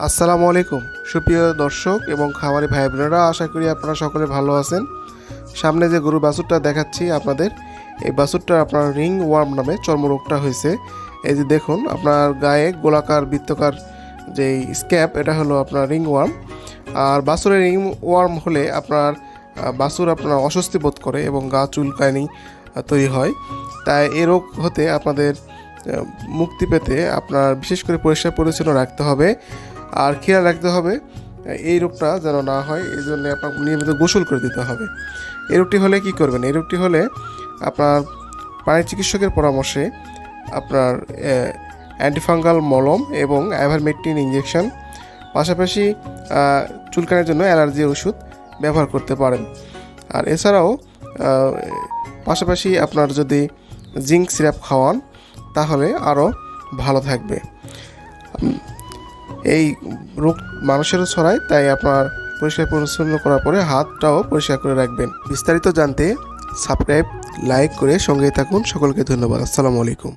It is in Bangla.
আসসালামু আলাইকুম। সুপ্রিয় দর্শক এবং খামারি ভাই বোনেরা আশা করি আপনারা সকলে ভালো আছেন। সামনে যে গরু বাছুরটা দেখাচ্ছি আপনাদের, এই বাছুরটার আপনার রিং ওয়ার্ম নামে চর্মরোগটা হয়েছে। এই যে দেখুন, আপনার গায়ে গোলাকার, বৃত্তকার যে স্ক্যাপ, এটা হলো আপনার রিং ওয়ার্ম। আর বাছুরের রিং ওয়ার্ম হলে আপনার বাছুর আপনার অস্বস্তি বোধ করে এবং গা চুলকানি তৈরি হয়। তাই এ রোগ হতে আপনাদের মুক্তি পেতে আপনার বিশেষ করে পরিষ্কার পরিচ্ছন্ন রাখতে হবে আর খেয়াল রাখতে হবে এই রোগটা যেন না হয়, এই জন্য আপনার নিয়মিত গোসল করে দিতে হবে। এই রোগটি হলে কি করবেন? এই রোগটি হলে আপনার প্রাণী চিকিৎসকের পরামর্শে আপনার অ্যান্টিফাঙ্গাল মলম এবং অ্যাভারমেকটিন ইঞ্জেকশন পাশাপাশি চুলকানির জন্য অ্যালার্জির ওষুধ ব্যবহার করতে পারেন। আর এছাড়াও পাশাপাশি আপনার যদি জিঙ্ক সিরাপ খাওয়ান তাহলে আরও ভালো থাকবে। এই রোগ মানুষেরও ছড়ায়, তাই আপনার পরিষ্কার পরিচ্ছন্ন করার পরে হাতটাও পরিষ্কার করে রাখবেন। বিস্তারিত জানতে সাবস্ক্রাইব, লাইক করে সঙ্গে থাকুন। সকলকে ধন্যবাদ। আসসালামু আলাইকুম।